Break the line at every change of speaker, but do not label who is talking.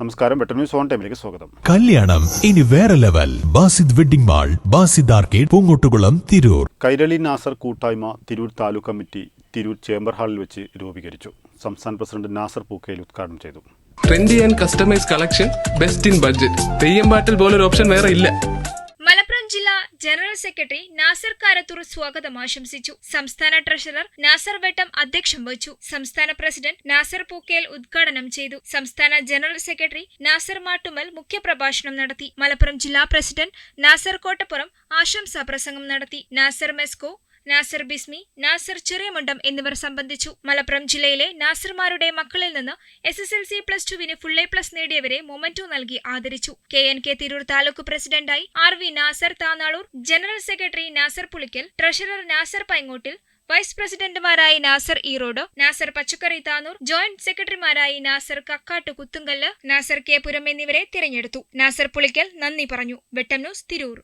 നമസ്കാരം butter news on ടൈമിലേക്ക് സ്വാഗതം.
കല്യാണം ഇനി വേറെ level. Basid wedding mall Basid arcade Poongottukulam Tirur.
Kairali Nasar കൂട്ടായ്മ തിരൂർ താലൂക്ക് കമ്മിറ്റി തിരൂർ ചേംബർ ഹാളിൽ വെച്ച് രൂപീകരിച്ചു. സംസ്ഥാന പ്രസിഡന്റ് നാസർ പൂക്കയിൽ ഉദ്ഘാടനം ചെയ്തു.
Trendy and customise collection best in budget Theyyam പാട്ടിൽ പോലൊരു ഓപ്ഷൻ വേറെ ഇല്ല.
ജനറൽ സെക്രട്ടറി നാസർ കാരത്തൂർ സ്വാഗതം ആശംസിച്ചു. സംസ്ഥാന ട്രഷറർ നാസർ വെട്ടം അധ്യക്ഷം വഹിച്ചു. സംസ്ഥാന പ്രസിഡന്റ് നാസർ പൂക്കേൽ ഉദ്ഘാടനം ചെയ്തു. സംസ്ഥാന ജനറൽ സെക്രട്ടറി നാസർ മാട്ടുമൽ മുഖ്യപ്രഭാഷണം നടത്തി. മലപ്പുറം ജില്ലാ പ്രസിഡന്റ് നാസർ കോട്ടപ്പുറം ആശംസാ പ്രസംഗം നടത്തി. നാസർ മെസ്കോ നാസർ ബിസ്മി നാസർ ചെറിയമുണ്ടം എന്നിവർ സംബന്ധിച്ചു. മലപ്പുറം ജില്ലയിലെ നാസർമാരുടെ മക്കളിൽ നിന്ന് S S L C plus ടുവിന് ഫുൾ എ പ്ലസ് നേടിയവരെ മൊമെന്റോ നൽകി ആദരിച്ചു. K N K Tirur taluk പ്രസിഡന്റായി R V Nasar Tanalur general secretary Nasar Pulikkal treasurer Nasar Paingottil vice പ്രസിഡന്റുമാരായി Nasar Erode Nasar പച്ചക്കറി താനൂർ ജോയിന്റ് സെക്രട്ടറിമാരായി നാസർ കക്കാട്ട് കുത്തുങ്കല്ല് നാസർ കെ പുരം എന്നിവരെ തിരഞ്ഞെടുത്തു. നാസർ പുളിക്കൽ നന്ദി പറഞ്ഞു. വെട്ടം ന്യൂസ് തിരൂർ.